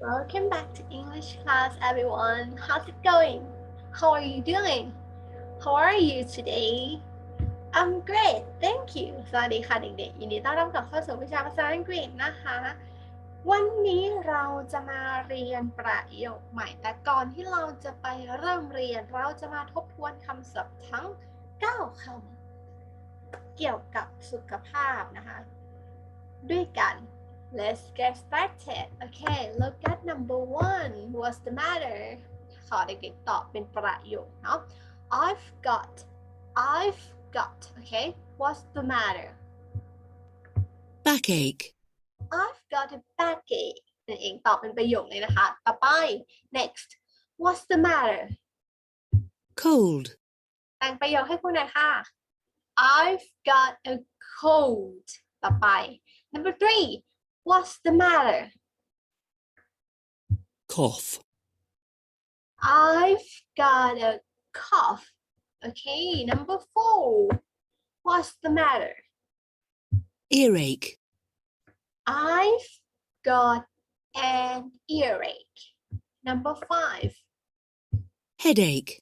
Welcome back to English class, everyone. How's it going? How are you doing? How are you today? I'm great, thank you. สวัสดีค่ะเด็กๆ ยินดีต้อนรับกลับเข้าสู่วิชาภาษาอังกฤษนะคะ วันนี้เราจะมาเรียนประโยคใหม่ แต่ก่อนที่เราจะไปเริ่มเรียน เราจะมาทบทวนคำศัพท์ทั้ง 9คำเกี่ยวกับสุขภาพนะคะ ด้วยกัน Let's get started. Okay, look at number one. What's the matter? ขอเด็กๆตอบเป็นประโยคเนาะ I've got I've got okay what's the matter backache, I've got a backache นั่นเองตอบเป็นประโยคเลยนะคะ ต่อไป next what's the matter cold, แต่งประโยคให้คุณหน่อยค่ะ I've got a cold ต่อไป number three what's the matter? Cough, I've got a cough. Okay number four. What's the matter? Earache, I've got an earache. Number five, headache,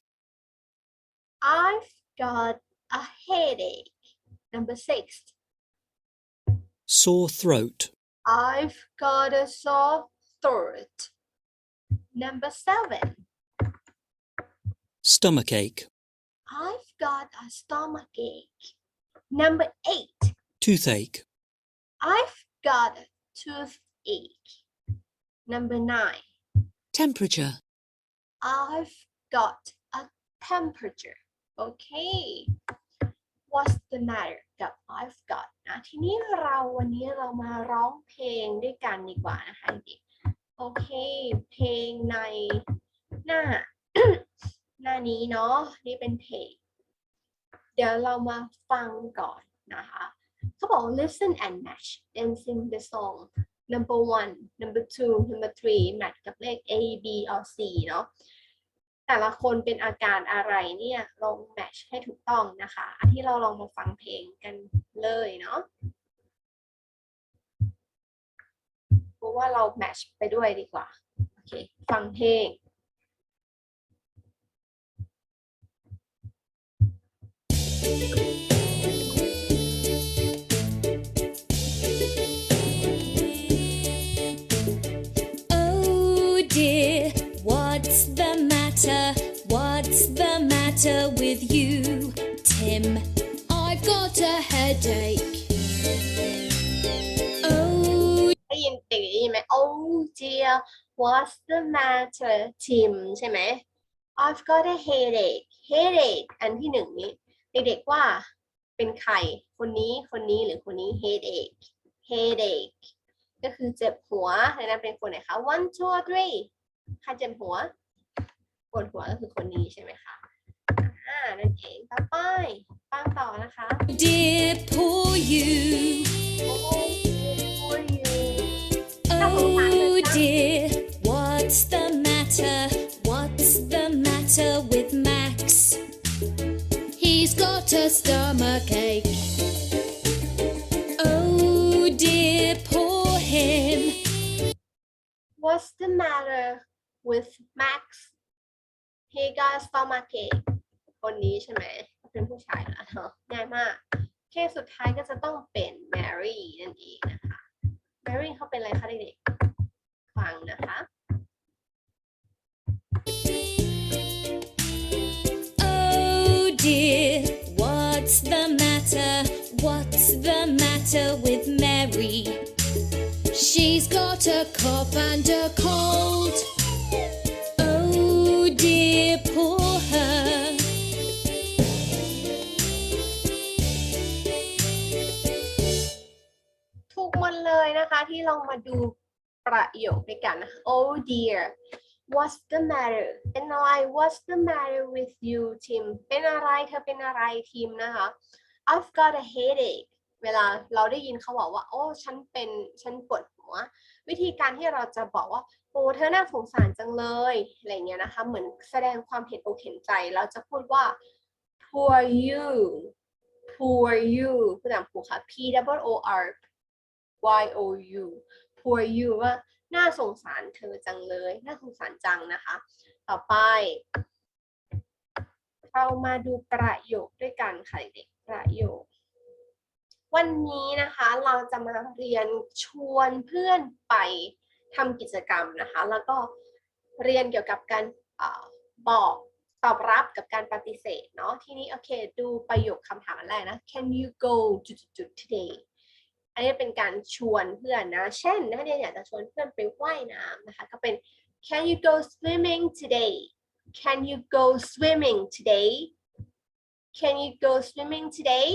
I've got a headache. Number six, sore throat, I've got a sore throat. Number seven, stomachache, I've got a stomach ache. Number eight, toothache, I've got a toothache. Number nine, temperature, I've got a temperature. Okay. What's the matter กับ I've got นะทีนี้เราวันนี้เรามาร้องเพลงด้วยกันดีกว่านะคะเด็กโอเค เพลงในหน้า หน้านี้เนาะนี่เป็นเพลง เดี๋ยวเรามาฟังก่อนนะคะเขาบอก listen and match then sing the song number one number two number three match กับเลข A B or C เนาะ แต่ละคนเป็นอาการอะไรเนี่ยลองแมชให้ถูกต้องนะคะอันที่เราลองมาฟังเพลงกันเลยเนาะเพราะว่าเราแมชไปด้วยดีกว่า โอเค ฟังเพลง Oh matter with you, Tim? I've got a headache. Oh ได้ยินเด็กได้ยินไหม Oh dear what's the matter Tim ใช่ไหม I've got a headache headache อันที่หนึ่งนี้ เด็กๆว่าเป็นใคร คนนี้คนนี้หรือคนนี้ headache headache ก็คือเจ็บหัวดังนั้นเป็นคนไหนคะ one two three ใครเจ็บหัว ปวดหัวก็คือคนนี้ใช่ไหมคะ นั่นเอง ต่อไปฟังต่อนะคะ dear, poor you. Oh for you Oh dear, what's the matter? What's the matter with Max? He's got a stomach ache. Oh dear, poor him. What's the matter with Max? He got stomachache คนนี้ใช่ไหมเป็นผู้ชายนะง่ายมากเคสสุดท้ายก็จะต้องเป็น Mary นั่นเองนะคะ Mary เขาเป็นอะไรคะเด็กๆฟังนะคะ Oh dear, what's the matter? What's the matter with Mary? She's got a cough and a cold. นะคะที่ลองมาดูประโยคด้วยกันนะ Oh dear what's the matter เป็นอะไร what's the matter with you Tim เป็นอะไรเธอเป็นอะไรทีมนะคะ I've got a headache เวลาเราได้ยินเขาบอกว่า โอ้ ฉันเป็น ฉันปวดหัว วิธีการที่เราจะบอกว่า โอ้ เธอน่าสงสารจังเลย อะไรเงี้ยนะคะ เหมือนแสดงความเห็นอกเห็นใจ เราจะพูดว่า poor you poor you ผู้นำผู้ค่ะ P W O R Y O U poor you ว่าน่าสงสารเธอจังเลย น่าสงสารจังนะคะ ต่อไป เรามาดูประโยคด้วยกันค่ะเด็กประโยค วันนี้นะคะเราจะมาเรียนชวนเพื่อนไปทำกิจกรรมนะคะ แล้วก็เรียนเกี่ยวกับการอบอกตอบรับกับการปฏิเสธเนาะ ทีนี้โอเค ดูประโยคคำถามอันแรกนะ Can you go จุดๆ today อันนี้เป็นการชวนเพื่อนนะ เช่นนักเรียนอยากจะชวนเพื่อนไปว่ายน้ำนะคะ ก็เป็น Can you go swimming today Can you go swimming today Can you go swimming today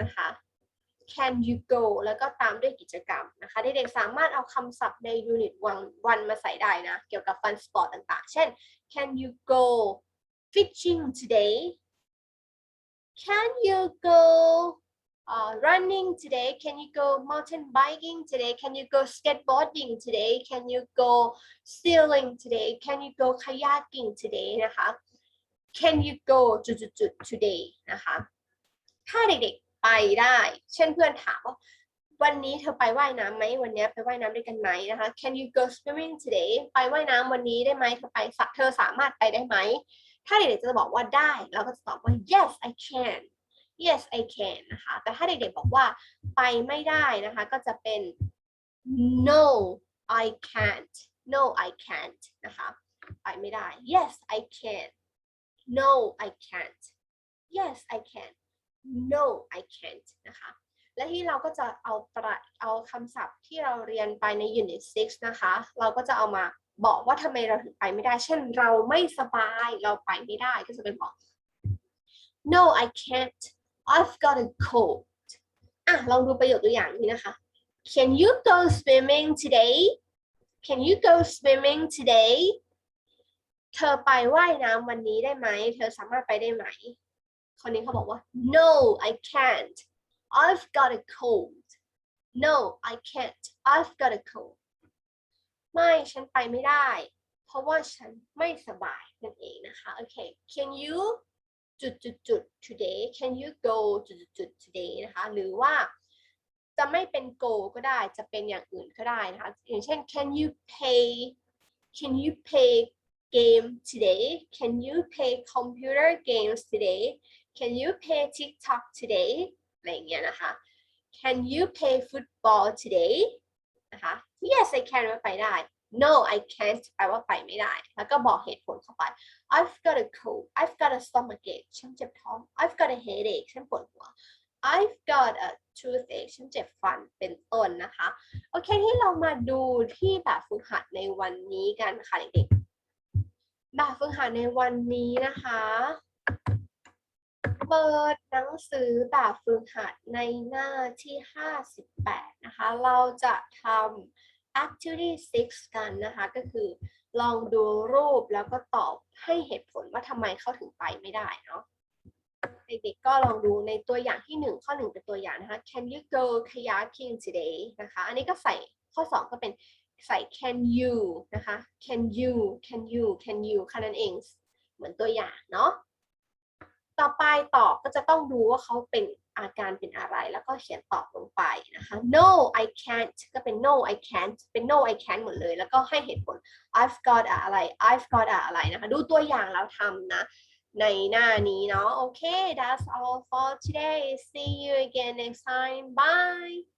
นะคะ Can you go แล้วก็ตามด้วยกิจกรรมนะคะ เด็กๆสามารถเอาคำศัพท์ใน Unit 1วันมาใส่ได้นะ เกี่ยวกับ Fun Sport ต่างๆ เช่น Can you go fishing today Can you go uh, running today Can you go mountain biking today Can you go skateboarding today Can you go sailing today Can you go kayaking today นะคะ Can you go จุดๆๆ today นะคะ ถ้าเด็กๆไปได้ เช่นเพื่อนถามว่าวันนี้เธอไปว่ายน้ำไหมวันนี้ไปว่ายน้ำด้วยกันไหมนะคะ Can you go swimming today ไปว่ายน้ำวันนี้ได้ไหมเธอไปเธอสามารถไปได้ไหม ถ้าเด็กๆจะบอกว่าได้ เราก็จะตอบว่า yes I can yes I can นะคะ แต่ถ้าเด็กๆบอกว่าไปไม่ได้นะคะ ก็จะเป็น no I can't no I can't นะคะ ไปไม่ได้ yes I can no I can't yes I can no I can't นะคะ และที่เราก็จะเอาประเอาคำศัพท์ที่เราเรียนไปใน unit 6 นะคะ เราก็จะเอามาบอกว่าทำไมเราถึงไปไม่ได้ เช่นเราไม่สบาย เราไปไม่ได้ ก็จะเป็นบอก no I can't I've got a cold อะลองดูประโยคตัวอย่างนี้นะคะ Can you go swimming today Can you go swimming today เธอไปว่ายน้ำวันนี้ได้ไหม เธอสามารถไปได้ไหม คนนี้เขาบอกว่า no I can't I've got a cold no I can't I've got a cold ไม่ฉันไปไม่ได้ เพราะว่าฉันไม่สบายนั่นเองนะคะ โอเค can you จุดจุดจุด today can you go จุดจุดจุด today นะคะ หรือว่าจะไม่เป็น go ก็ได้ จะเป็นอย่างอื่นก็ได้นะคะ อย่างเช่น can you pay can you pay game today can you play computer games today can you play TikTok today อะไรอย่างเงี้ยนะคะ can you play football today นะคะ yes I can ว่าไปได้ no I can't แปลว่าไปไม่ได้ แล้วก็บอกเหตุผลเข้าไป I've got a cold I've got a stomachache ฉันเจ็บท้อง I've got a headache ฉันปวดหัว I've got a toothache ฉันเจ็บฟันเป็นต้นนะคะ โอเคที่เรามาดูที่แบบฝึกหัดในวันนี้กันค่ะเด็กๆแบบฝึกหัดในวันนี้นะคะ เปิดหนังสือแบบฝึกหัดในหน้าที่ 58 นะคะ เราจะทำ activity 6กันนะคะ ก็คือลองดูรูปแล้วก็ตอบให้เหตุผลว่าทำไมเขาถึงไปไม่ได้เนาะเด็กๆก็ลองดูในตัวอย่างที่ 1 ข้อ 1 เป็นตัวอย่างนะคะ Can you go kayaking today นะคะ อันนี้ก็ใส่ข้อ 2 ก็เป็นใส่ can you นะคะ can you can you can you แค่นั้นเองเหมือนตัวอย่างเนาะต่อไปตอบก็จะต้องดูว่าเขาเป็น อาการเป็นอะไรแล้วก็เขียนตอบลงไปนะคะ no I can't ก็เป็น no I can't เป็น no I can't หมดเลย แล้วก็ให้เหตุผล I've got อะไร I've got อะไรนะคะดูตัวอย่างแล้วทำนะในหน้านี้เนาะโอเค that's all for today see you again next time bye